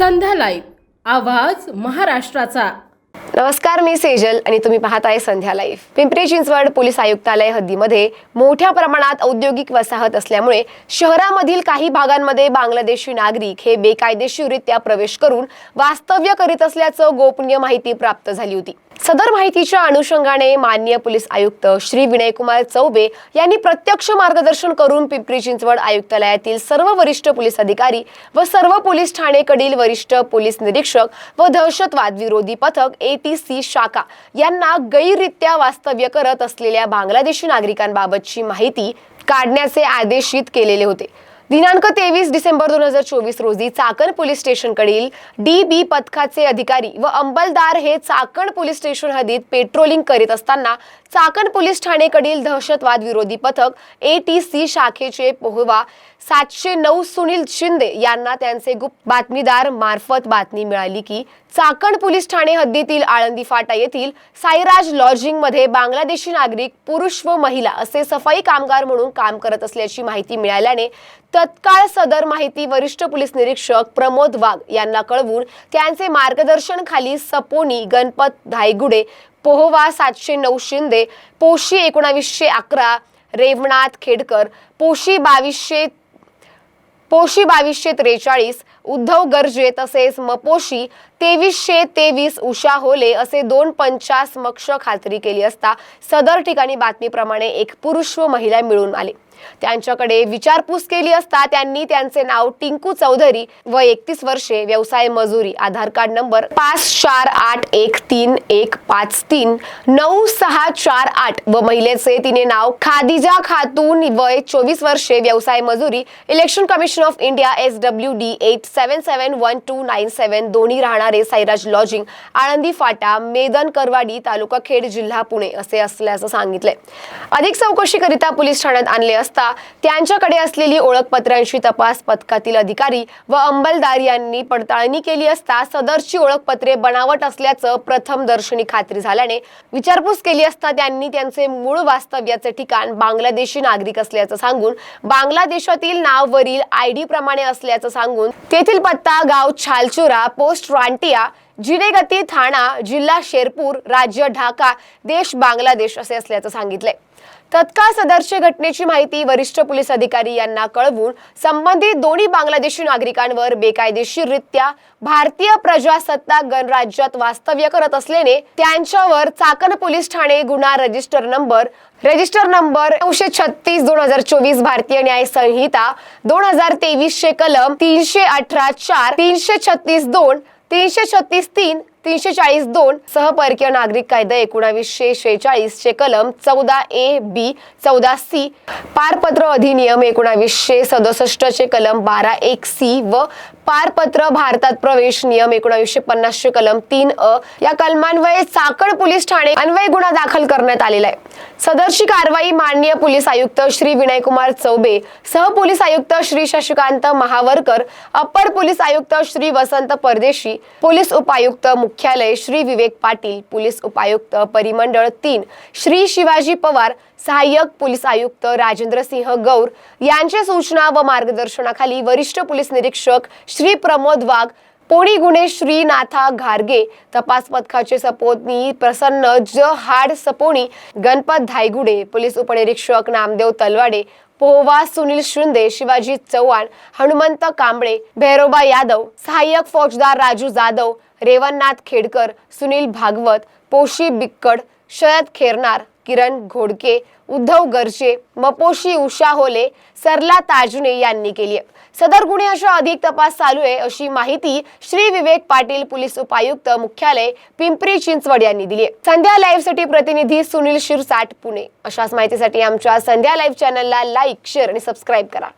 संध्या live आवाज महाराष्ट्राचा. नमस्कार मी सेजल आणि तुम्ही पाहताय संध्या लाईफ पिंपरी चिंचवड पोलीस आयुक्तालय हद्दीमध्ये मोठ्या प्रमाणात औद्योगिक वसाहत असल्यामुळे शहरामधील काही भागांमध्ये बांगलादेशी नागरिक हे बेकायदेशीररित्या प्रवेश करून वास्तव्य करीत असल्याचं गोपनीय माहिती प्राप्त झाली होती. सदर माहितीच्या अनुषंगाने माननीय पोलीस आयुक्त श्री विनयकुमार चौबे यांनी प्रत्यक्ष मार्गदर्शन करून पिंपरी चिंचवड आयुक्तालयातील सर्व वरिष्ठ पोलीस अधिकारी व सर्व पोलीस ठाणेकडील वरिष्ठ पोलीस निरीक्षक व दहशतवाद विरोधी पथक एटीसी शाखा यांना गैररित्या वास्तव्य करत असलेल्या बांगलादेशी नागरिकांबाबतची माहिती काढण्याचे आदेशित केलेले होते. दिनांक तेवीस डिसेंबर दोन हजार चोवीस रोजी चाकण पोलीस स्टेशनकडील डी बी पथकाचे अधिकारी व अंमलदार हे चाकण पोलीस स्टेशन हद्दीत पेट्रोलिंग करीत असताना चाकण पोलीस ठाणेकडील दहशतवाद विरोधी पथक ए टी सी शाखेचे पोहवा सातशे नऊ सुनील शिंदे यांना त्यांचे गुप्त बातमीदार मार्फत बातमी मिळाली की चाकण पोलीस ठाणे हद्दीतील आळंदी फाटा येथील साईराज लॉजिंगमध्ये बांगलादेशी नागरिक पुरुष व महिला असे सफाई कामगार म्हणून काम करत असल्याची माहिती मिळाल्याने तत्काळ सदर माहिती वरिष्ठ पोलीस निरीक्षक प्रमोद वाघ यांना कळवून त्यांचे मार्गदर्शन खाली सपोनी गणपत धायगुडे पोहवा सातशे नऊ शिंदे पोशी एकोणावीसशे अकरा रेवनाथ खेडकर पोशी बावीसशे पोशी बावीसशे त्रेचाळीस उद्धव गर्जे तसेच मपोशी तेवीसशे तेवीस उषा होले असे दोन पंचा मक्ष खात्री केली असता सदर ठिकाणी बातमीप्रमाणे एक पुरुष व महिला मिळून आले. त्यांच्याकडे विचारपूस केली असता त्यांनी त्यांचे नाव टिंकू चौधरी व एकतीस वर्षे व्यवसाय मजुरी आधार कार्ड नंबर पाच चार आठ एक तीन एक पाच तीन नऊ सहा चार आठ व महिलेचे तिने नाव खादिजा खातून वय चोवीस वर्षे व्यवसाय मजुरी election commission of India S W D eight seven seven one two nine seven दोन्ही राहणारे साईराज लॉजिंग आळंदी फाटा मेदन करवाडी तालुका खेड जिल्हा पुणे असे असल्याचं सांगितलंय. अधिक चौकशीकरिता पोलीस ठाण्यात आणले असता त्यांच्याकडे असलेली ओळखपत्रांची तपास पथकातील अधिकारी व अंमलदार यांनी पडताळणी केली असता सदरची ओळखपत्रे बनावट असल्याचं प्रथम दर्शनी खात्री झाल्याने विचारपूस केली असता त्यांनी त्यांचे मूळ वास्तव्याचे ठिकाण बांगलादेशी नागरिक असल्याचं सांगून बांगलादेशातील नाव वरील आय डी प्रमाणे असल्याचं सांगून ते येथील पत्ता गाव छालचुरा पोस्ट रांटिया जिनेगती थाणा जिल्हा शेरपूर राज्य ढाका देश बांगलादेश असे असल्याचं सांगितलंय. तत्काळ सदरच्या घटनेची माहिती वरिष्ठ पोलीस अधिकारी यांना कळवून संबंधित दोन्ही बांगलादेशी नागरिकांवर बेकायदेशीररित्या भारतीय प्रजासत्ताक गणराज्यात वास्तव्य करत असल्याने त्यांच्यावर चाकण पोलीस ठाणे गुन्हा रजिस्टर नंबर रजिस्टर नंबर नऊशे छत्तीस दोन हजार चोवीस भारतीय न्याय संहिता दोन हजार तेवीसशे कलम तीनशे अठरा चार तीनशे छत्तीस दोन तीनशे छत्तीस तीन तीनशे चाळीस दोन सह परकीय नागरिक कायदा एकोणावीसशे शेहेचाळीस चे कलम चौदा ए बी चौदा सी पारपत्र अधिनियम एकोणावीसशे सदुसष्ट चे कलम बारा एक सी व पारपत्र भारतात प्रवेश नियम एकोणावीसशे पन्नास चे कलम तीन अ या कलमान्वये चाकण पोलीस ठाणे अन्वय गुन्हा दाखल करण्यात आलेला आहे. सदरची कारवाई माननीय पोलीस आयुक्त श्री विनयकुमार चौबे सह पोलीस आयुक्त श्री शशिकांत महावरकर अप्पर पोलीस आयुक्त श्री वसंत परदेशी पोलीस उपायुक्त मुख्यालय श्री विवेक पाटील पोलीस उपायुक्त परिमंडळ तीन श्री शिवाजी पवार सहाय्यक पोलीस आयुक्त राजेंद्र सिंह गौर यांच्या सूचना व मार्गदर्शनाखाली वरिष्ठ पोलीस निरीक्षक श्री प्रमोद वाघ पोणी गुन्हे श्रीनाथा घारगे तपास पथकाचे सपोतनी प्रसन्न ज हाड सपोणी गणपत धायगुडे पोलीस उपनिरीक्षक नामदेव तलवाडे पोहवा सुनील शिंदे शिवाजी चव्हाण हनुमंत कांबळे भैरोबा यादव सहाय्यक फौजदार राजू जाधव रेवणनाथ खेडकर सुनील भागवत पोशी बिक्कड शरद खेरनार किरण घोडके उद्धव गरजे मपोशी उषा होले सरला ताजुने यांनी केली आहे. सदर गुन्हे अशा अधिक तपास चालू आहे अशी माहिती श्री विवेक पाटील पोलीस उपायुक्त मुख्यालय पिंपरी चिंचवड यांनी दिली आहे. संध्या लाईव्हसाठी प्रतिनिधी सुनील शिरसाट पुणे अशाच माहितीसाठी आमच्या संध्या लाईव्ह चॅनलला लाईक शेअर आणि सबस्क्राईब करा